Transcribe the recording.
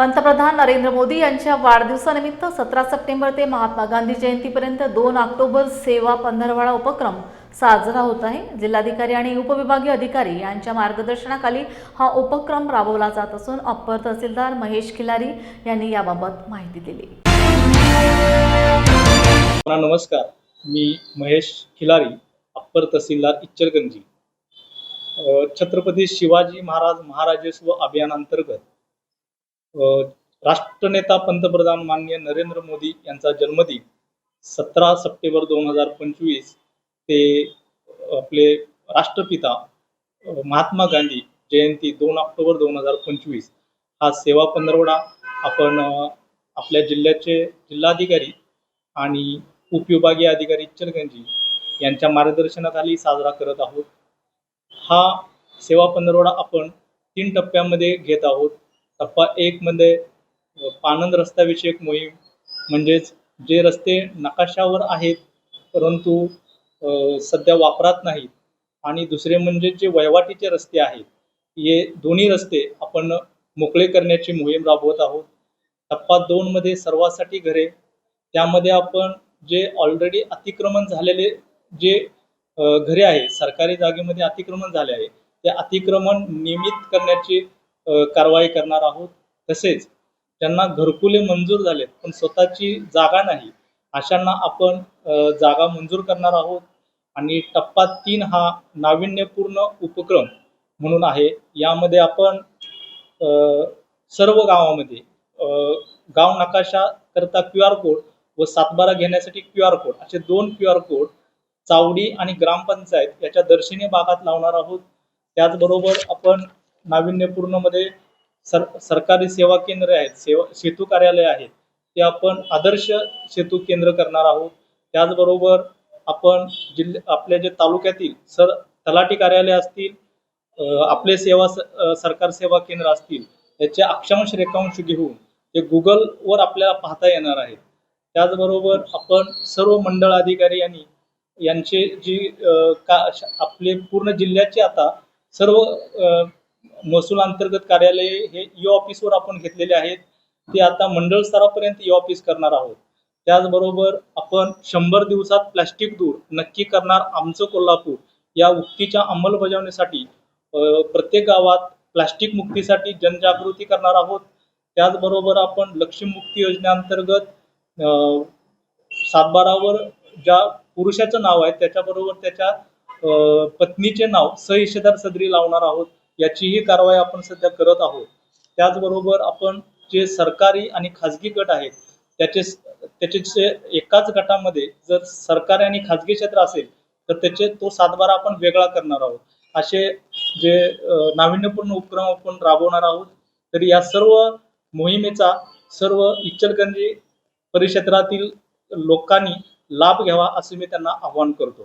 पंतप्रधान नरेंद्र मोदी यांच्या वाढदिवसानिमित्त सतरा सप्टेंबर ते महात्मा गांधी जयंतीपर्यंत दोन ऑक्टोबर सेवा पंधरवाडा उपक्रम साजरा होत आहे. जिल्हाधिकारी आणि उपविभागीय अधिकारी यांच्या मार्गदर्शनाखाली हा उपक्रम राबवला जात असून अप्पर तहसीलदार महेश खिलारी यांनी याबाबत माहिती दिली. नमस्कार. मी महेश खिलारी अप्पर तहसीलदार इच्छरगंजी छत्रपती शिवाजी महाराज महाराजस्व अभियानांतर्गत राष्ट्रनेता पंतप्रधान माननीय नरेंद्र मोदी यांचा जन्मदिन सतरा सप्टेंबर दोन हजार पंचवीस ते आपले राष्ट्रपिता महात्मा गांधी जयंती दोन ऑक्टोबर दोन हजार पंचवीस. हा सेवा पंधरवडा आपण आपल्या जिल्ह्याचे जिल्हाधिकारी आणि उपविभागीय अधिकारी इच्चलगंजी यांच्या मार्गदर्शनाखाली साजरा करत आहोत. हा सेवा पंधरवडा आपण तीन टप्प्यामध्ये घेत आहोत. टप्पा एक मध्ये अ, रस्त्याविषयक मोहीम. म्हणजेच जे रस्ते नकाशावर आहेत परंतु सध्या वापरात नाहीत. आणि दुसरे म्हणजे जे वहिवाटीचे रस्ते आहेत हे दोन्ही रस्ते आपण मोकळे करण्याची मोहीम राबवत आहोत. टप्पा दोनमध्ये सर्वासाठी घरे. त्यामध्ये आपण जे ऑलरेडी अतिक्रमण झालेले जे घरे आहे सरकारी जागेमध्ये अतिक्रमण झाले आहे ते अतिक्रमण नियमित करण्याची कारवाई करणार आहोत. तसेच ज्यांना घरकुले मंजूर झालेत पण स्वतःची जागा नाही. अशांना आपण जागा मंजूर करणार आहोत. आणि टप्पा तीन हा नाविन्यपूर्ण उपक्रम म्हणून आहे. यामध्ये आपण सर्व गावामध्ये गाव नकाशा करता क्यू आर कोड व सातबारा घेण्यासाठी क्यू आर कोड असे दोन क्यू आर कोड चावडी आणि ग्रामपंचायत याच्या दर्शनीय भागात लावणार आहोत. त्याचबरोबर आपण नाविन्यपूर्णमध्ये सर सरकारी सेवा केंद्रे आहेत सेवा सेतू कार्यालय आहेत ते आपण आदर्श सेतू केंद्र करणार आहोत. त्याचबरोबर आपण जिल्हे आपल्या जे तालुक्यातील सर तलाठी कार्यालय असतील आपले सेवा स- सरकार सेवा केंद्र असतील याचे अक्षांश रेखांश घेऊन ते गुगलवर आपल्याला पाहता येणार आहे. त्याचबरोबर आपण सर्व मंडळ अधिकारी यांनी यांचे जी का श- आपले पूर्ण जिल्ह्याचे आता सर्व महसूल अंतर्गत कार्यालय हे ई ऑफिसवर आपण घेतलेले आहेत. ते आता मंडळ स्तरापर्यंत ई ऑफिस करणार आहोत. त्याचबरोबर आपण शंभर दिवसात प्लॅस्टिक दूर नक्की करणार आमचं कोल्हापूर. या उक्तीच्या अंमलबजावणीसाठी प्रत्येक गावात प्लास्टिक मुक्तीसाठी जनजागृती करणार आहोत. त्याचबरोबर आपण लक्ष्मी मुक्ती योजनेअंतर्गत सातबारावर ज्या पुरुषाचं नाव आहे त्याच्याबरोबर त्याच्या पत्नीचे नाव सहिशेदार सदरी लावणार आहोत. याचीही कारवाई आपण सध्या करत आहोत. त्याचबरोबर आपण जे सरकारी आणि खाजगी गट आहेत त्याचे त्याचे जे एकाच गटामध्ये जर सरकारी आणि खाजगी क्षेत्र असेल तर त्याचे तो सातबारा आपण वेगळा करणार आहोत. असे जे नाविन्यपूर्ण उपक्रम आपण राबवणार आहोत तर या सर्व मोहिमेचा सर्व इचलकरंजी परिक्षेत्रातील लोकांनी लाभ घ्यावा असे मी त्यांना आवाहन करतो.